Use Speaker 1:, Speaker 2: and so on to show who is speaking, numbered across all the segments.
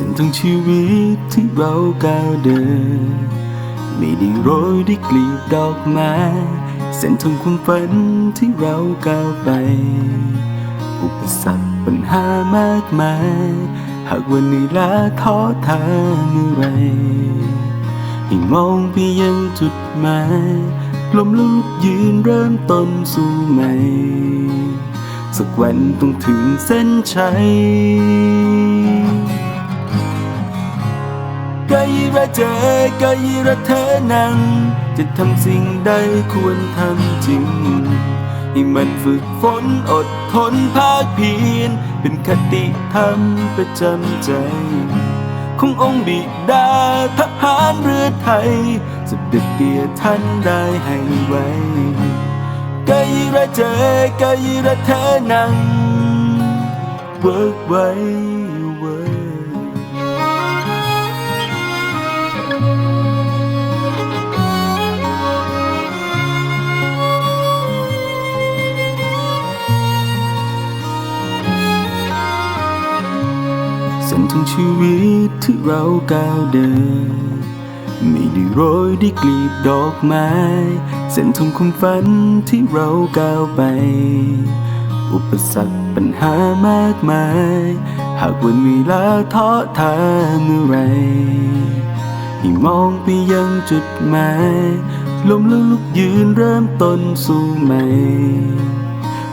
Speaker 1: เส้นทางชีวิตที่เราก้าวเดิน ไม่ได้โรยด้วยกลีบดอกไม้เส้นทางความฝันที่เราก้าวไป อุปสรรคปัญหามากมาย หากวันนี้ลาท้อทางเมื่อไรให้มองไปยังจุดหมายล้มลุกยืนเริ่มต้นสู่ใหม่ สักวันต้องถึงเส้นชัย ระเจกายระเธอนัง จะทำสิ่งใดควรทำจริง ให้มันฝึกฝนอดทนภาคเพียรเป็นคติธรรมประจำใจขององค์บิดาทหารเรือไทยสเด็จเตียท่านได้ให้ไว้กายระเจกายระเธอนังเวิร์กไว้เวิร์ เส้นทางชีวิตที่เราก้าวเดิน ไม่ได้โรยด้วยกลีบดอกไม้ เส้นทางความฝันที่เราก้าวไป อุปสรรคปัญหามากมาย หากวันเวลาท้อทาเมื่อไหรให้มองไปยังจุดหมายล้มแล้วลุกยืนเริ่มต้นสู่ใหม่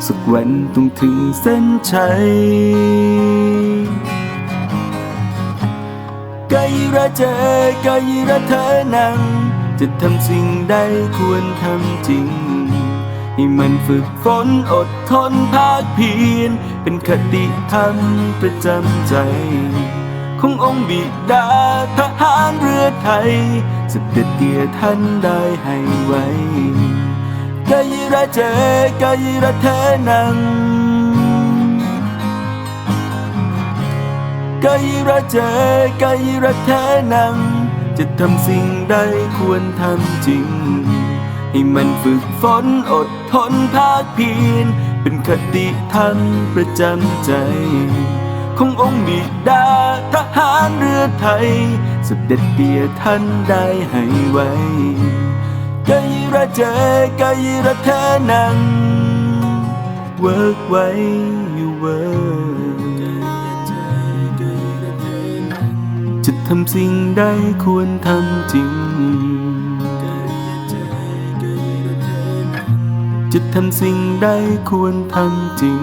Speaker 1: สักวันต้องถึงเส้นชัย ระเจกายระเธอนัง จะทำสิ่งใดควรทำจริง ให้มันฝึกฝนอดทนภาคเพียรเป็นคติธรรมประจำใจ ขององค์บิดาทหารเรือไทยสเด็จเตียท่านได้ให้ไว้กายระเจกายระเธอนัง กายระเจกายระแท้นัง จะทำสิ่งใดควรทำจริง ให้มันฝึกฝนอดทนภาคเพียรเป็นคติธรรมประจำใจ ขององค์บิดาทหารเรือไทยสเด็จเตียท่านได้ให้ไว้กายระเจกายระแท้นัง เวิร์กไว้อยู่เวิร์ จะทำสิ่งใดควรทำจริง จะทำสิ่งใดควรทำจริง